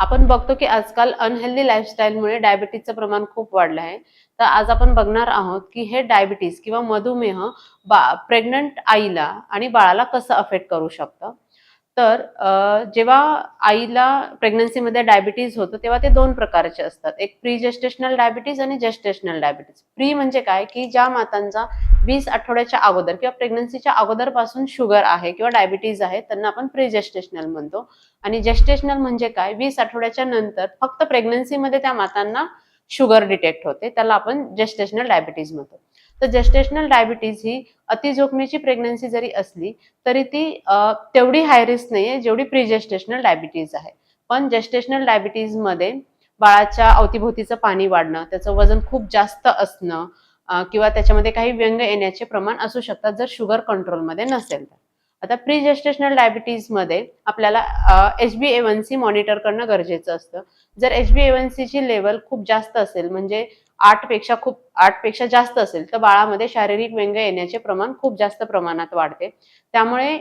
आपण बघतो की आजकाल अनहेल्दी लाईफस्टाईलमुळे डायबिटीजचं प्रमाण खूप वाढलं आहे. तर आज आपण बघणार आहोत की हे डायबिटीज किंवा मधुमेह बा प्रेग्नंट आईला आणि बाळाला कसं अफेक्ट करू शकतं? तर जेव्हा आईला प्रेग्नन्सीमध्ये डायबिटीज होतं तेव्हा ते दोन प्रकारचे असतात. एक प्री जेस्टेशनल डायबिटीज आणि जेस्टेशनल डायबिटीज प्री म्हणजे काय? की ज्या मातांचा वीस आठवड्याच्या अगोदर किंवा प्रेग्नन्सीच्या अगोदरपासून शुगर आहे किंवा डायबिटीज आहे त्यांना आपण प्री जेस्टेशनल म्हणतो. आणि जेस्टेशनल म्हणजे काय? वीस आठवड्याच्या नंतर फक्त प्रेग्नन्सीमध्ये त्या मातांना शुगर डिटेक्ट होते. त्याला आपण जेस्टेशनल डायबिटीज म्हणतो. तर जेस्टेशनल डायबिटीज ही अतिजोखमीची प्रेग्नन्सी जरी असली तरी ती तेवढी हाय रिस्क नाहीये जेवढी प्रिजेस्टेशनल डायबिटीज आहे. पण जेस्टेशनल डायबिटीजमध्ये बाळाच्या अवतीभोवतीचं पाणी वाढणं त्याचं वजन खूप जास्त असणं किंवा त्याच्यामध्ये काही व्यंग येण्याचे प्रमाण असू शकतात जर शुगर कंट्रोलमध्ये नसेल तर. आता प्रिजेस्टेशनल डायबिटीजमध्ये आपल्याला H B A one C monitor करणं गरजेचं असतं. जर एच बी एवन सीची लेवल खूप जास्त असेल म्हणजे आठपेक्षा खूप आठपेक्षा जास्त असेल तर बाळामध्ये शारीरिक व्यंग येण्याचे प्रमाण खूप जास्त प्रमाणात वाढते. त्यामुळे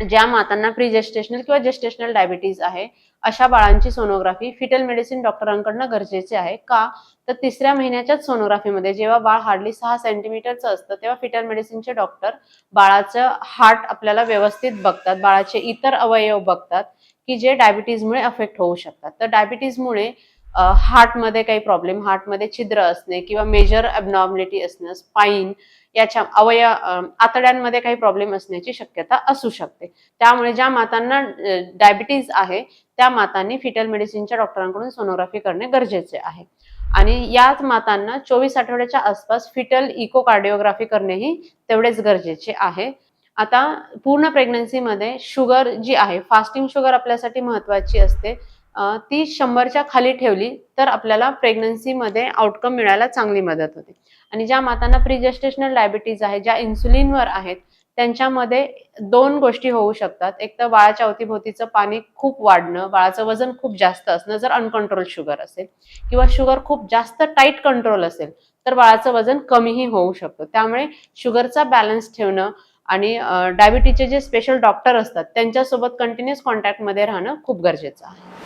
ज्या मातांना प्रीजेस्टेशनल किंवा जेस्टेशनल डायबिटीज आहे अशा बाळांची सोनोग्राफी फिटल मेडिसिन डॉक्टरांकडनं गरजेचे आहे. का? तर तिसऱ्या महिन्याच्याच सोनोग्राफीमध्ये जेव्हा बाळ हार्डली सहा सेंटीमीटरचं असतं तेव्हा फिटल मेडिसिनचे डॉक्टर बाळाचं हार्ट आपल्याला व्यवस्थित बघतात बाळाचे इतर अवयव बघतात की जे डायबिटीजमुळे अफेक्ट होऊ शकतात. तर डायबिटीजमुळे हार्टमध्ये काही प्रॉब्लेम हार्टमध्ये छिद्र असणे किंवा मेजर अबनॉर्मलिटी असणं स्पाईन याच्या अवय आतड्यांमध्ये काही प्रॉब्लेम असण्याची शक्यता असू शकते. त्यामुळे ज्या मातांना डायबिटीज आहे त्या मातांनी फिटल मेडिसिनच्या डॉक्टरांकडून सोनोग्राफी करणे गरजेचे आहे. आणि याच मातांना चोवीस आठवड्याच्या आसपास फिटल इकोकार्डिओग्राफी करणेही तेवढेच गरजेचे आहे. आता पूर्ण प्रेग्नन्सीमध्ये शुगर जी आहे फास्टिंग शुगर आपल्यासाठी महत्वाची असते. ती शंभरच्या खाली ठेवली तर आपल्याला प्रेग्नन्सीमध्ये आउटकम मिळायला चांगली मदत होते. आणि ज्या मातांना प्रिजेस्टेशनल डायबिटीज आहे ज्या इन्सुलिनवर आहेत त्यांच्यामध्ये दोन गोष्टी होऊ शकतात. एक तर बाळाच्या अवतीभोवतीचं पाणी खूप वाढणं बाळाचं वजन खूप जास्त असणं जर अनकंट्रोल शुगर असेल किंवा शुगर खूप जास्त टाईट कंट्रोल असेल तर बाळाचं वजन कमीही होऊ शकतं. त्यामुळे शुगरचा बॅलन्स ठेवणं आणि डायबिटीजचे जे स्पेशल डॉक्टर असतात त्यांच्यासोबत कंटिन्युअस कॉन्टॅक्टमध्ये राहणं खूप गरजेचं आहे.